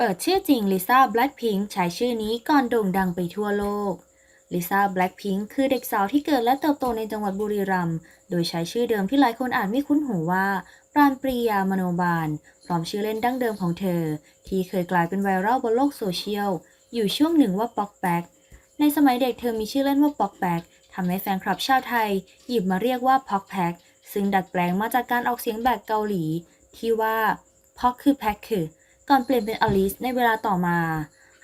เปิดชื่อจริงลิซ่าแบล็ p พิงค์ใช้ชื่อนี้ก่อนโด่งดังไปทั่วโลกลิซ่าแบล็ p พิงค์คือเด็กสาวที่เกิดและเติบโตในจังหวัดบุรีรัมย์ โดยใช้ชื่อเดิมที่หลายคนอาจไม่คุ้นหูว่า ปราณปรียามโนบาล พร้อมชื่อเล่นดั้งเดิมของเธอ ที่เคยกลายเป็นไวรัลบนโลกโซเชียล อยู่ช่วงหนึ่งว่าป๊อกแบ็กในสมัยเด็กเธอมีชื่อเล่นว่าป๊อกแบ็กทำให้แฟนคลับชาวไทย หยิบมาเรียกว่าพ็อกแพ็กซึ่งดัดแปลงมาจากการออกเสียงแบบเกาหลี ที่ว่าพ็อกคือแพ็กคือ ก่อนเปลี่ยนเป็นอลิสในเวลาต่อมา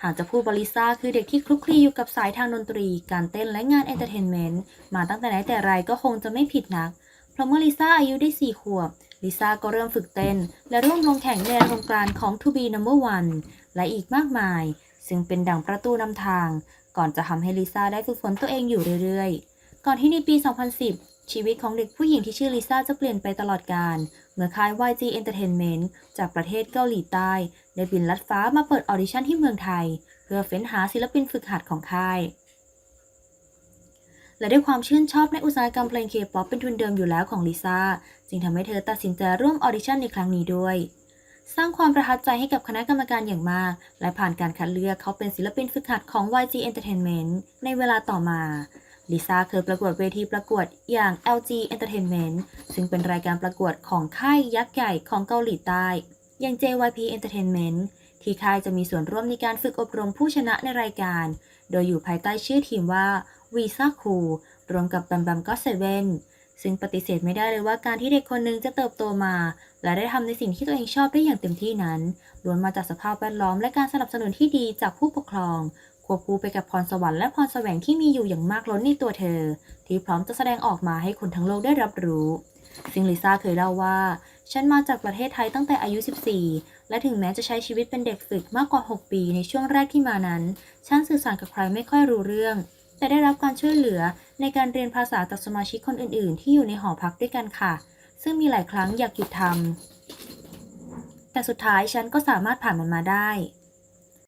หากจะพูดบริซ่าคือเด็กที่คลุกคลีอยู่กับสายทางดนตรี การเต้นและงานเอนเตอร์เทนเมนต์มาตั้งแต่ไหนแต่ไรก็คงจะไม่ผิดนัก เพราะเมื่อลิซ่าอายุได้ 4 ขวบ ลิซ่าก็เริ่มฝึกเต้น และร่วมลงแข่งในโครงการของ To Be Number One และอีกมากมาย ซึ่งเป็นดั่งประตูนำทาง ก่อนจะทำให้ลิซ่าได้ฝึกฝนตัวเองอยู่เรื่อยๆ ก่อนที่ในปี 2010 ชีวิตของเด็กผู้หญิงที่ชื่อลิซ่าจะเปลี่ยนไปตลอดกาลเมื่อค่าย YG Entertainment จากประเทศเกาหลีใต้ ได้บินลัดฟ้ามาเปิดออดิชั่นที่เมืองไทย เพื่อเฟ้นหาศิลปินฝึกหัดของค่าย และด้วยความชื่นชอบในอุตสาหกรรมเพลงเคป๊อปเป็นทุนเดิมอยู่แล้วของลิซ่า จึงทำให้เธอตัดสินใจร่วมออดิชั่นในครั้งนี้ด้วย สร้างความประทับใจให้กับคณะกรรมการอย่างมาก และผ่านการคัดเลือกเขาเป็นศิลปินฝึกหัดของ YG Entertainment ในเวลาต่อมา ลิซ่าเคยประกวดเวทีประกวดอย่าง LG Entertainment ซึ่งเป็นรายการประกวดของค่ายยักษ์ใหญ่ของเกาหลีใต้ อย่าง JYP Entertainment ที่ค่ายจะมีส่วนร่วมในการฝึกอบรมผู้ชนะในรายการ โดยอยู่ภายใต้ชื่อทีมว่า Visa Cool รวมกับแบมแบมก็เซเว่นซึ่งปฏิเสธไม่ได้เลยว่าการที่เด็กคนหนึงจะเติบโตมา และได้ทำในสิ่งที่ตัวเองชอบได้อย่างเต็มที่นั้นล้วนมาจากสภาพแวดล้อมและการสนับสนุนที่ดีจากผู้ปกครอง ควบคู่ไปกับพรสวรรค์และพรแสวงที่มีอยู่อย่างมากล้นในตัวเธอ ที่พร้อมจะแสดงออกมาให้คนทั้งโลกได้รับรู้ซึ่งลิซ่าเคยเล่าว่า ฉันมาจากประเทศไทยตั้งแต่อายุ 14 และถึงแม้จะใช้ชีวิตเป็นเด็กฝึกมากกว่า 6 ปีในช่วงแรกที่มานั้น ฉันสื่อสารกับใครไม่ค่อยรู้เรื่อง แต่ได้รับการช่วยเหลือในการเรียนภาษาจากสมาชิกคนอื่น ๆ ที่อยู่ในหอพักด้วยกันค่ะ ซึ่งมีหลายครั้งอยากหยุดทำแต่สุดท้ายฉันก็สามารถผ่านมันมาได้